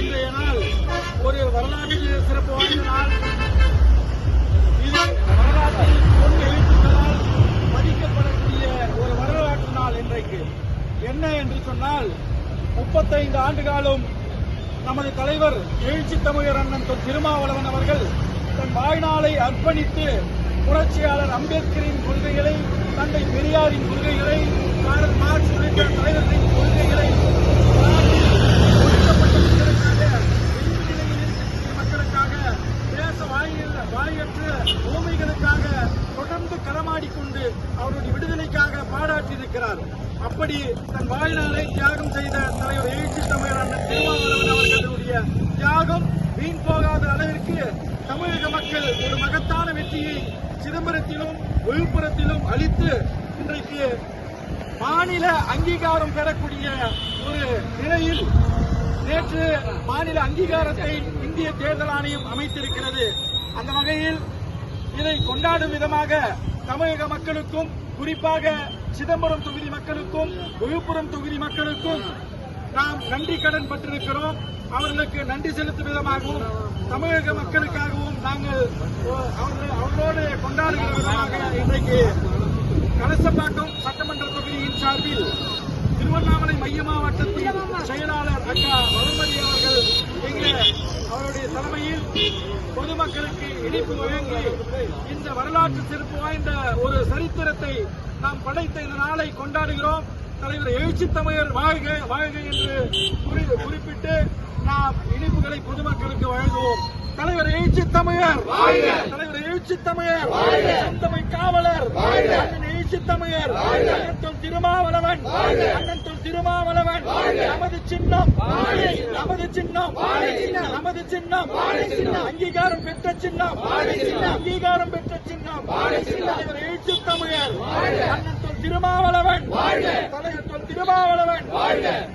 இன்றைய நாள் ஒரு வரலாற்று சிறப்பு வாய்ந்த நாள் இது வரலாற்றில் பொன் எழுத்துக்களால் பதிக்கப்படக்கூடிய ஒரு வரலாற்று நாள் இன்றைக்கு. என்ன என்று சொன்னால் முப்பத்தைந்து ஆண்டு காலம் நமது தலைவர் எழுச்சி தமிழர் அண்ணன் திருமாவளவன் அவர்கள் தன் வாழ்நாளை அர்ப்பணித்து புரட்சியாளர் அம்பேத்கரின் கொள்கைகளை தந்தை பெரியாரின் கொள்கைகளை வாயில் உவமைகளுக்காக தொடர்ந்து களமாடிக்கொண்டு அவருடைய விடுதலைக்காக பாடாற்றியிருக்கிறார் அப்படி தன் வாழ்நாளை தியாகம் செய்த தலைவர் எழுச்சி தமிழர் அண்ணன் திருமாவளவன் அவர்களுடைய தியாகம் வீண் போகாத அளவிற்கு தமிழக மக்கள் ஒரு மகத்தான வெற்றியை சிதம்பரத்திலும் விழுப்புரத்திலும் அளித்து இன்றைக்கு மாநில அங்கீகாரம் பெறக்கூடிய ஒரு நிலையில் நேற்று மாநில அங்கீகாரத்தை இந்திய தேர்தல் ஆணையம் அமைத்திருக்கிறது. அந்த வகையில் இதை கொண்டாடும் விதமாக தமிழக மக்களுக்கும் குறிப்பாக சிதம்பரம் தொகுதி மக்களுக்கும் விழுப்புரம் தொகுதி மக்களுக்கும் நாம் நன்றி கடன் பட்டிருக்கிறோம். அவர்களுக்கு நன்றி செலுத்தும் விதமாகவும் தமிழக மக்களுக்காகவும் நாங்கள் அவர்களோடு கொண்டாடுகிற விதமாக இன்றைக்கு கலசப்பாக்கம் சட்டமன்ற தொகுதியின் சார்பில் திருவண்ணாமலை மைய மாவட்டத்தின் செயலாளர் அக்கா வளர்மதி அவர்கள் இங்கே அவருடைய தலைமையில் பொதுமக்களுக்கு இனிப்பு வழங்கி இந்த வரலாற்று சிறப்பு வாய்ந்த ஒரு சரித்திரத்தை நாம் படைத்த இந்த நாளை கொண்டாடுகிறோம். தலைவர் எழுச்சி தமிழர் வாழ்க வாழ்க என்று குறி- குறிப்பிட்டு நாம் இனிப்புகளை பொதுமக்களுக்கு வழங்குவோம். தலைவர் எழுச்சி தமிழர் தலைவர் எழுச்சி தமிழர் தமிழ் காவலர் எழுச்சி தமிழர் அண்ணன் திருமாவளவன். அண்ணன் திருமாவளவன். நமது சின்னம். நமது சின்னம். நமது சின்னம். அங்கீகாரம் பெற்ற சின்னம். அங்கீகாரம் பெற்ற சின்னம். தலைவர் எழுச்சி தமிழர் அண்ணன் திருமாவளவன். தலைவர் திருமாவளவன். வாழ்க.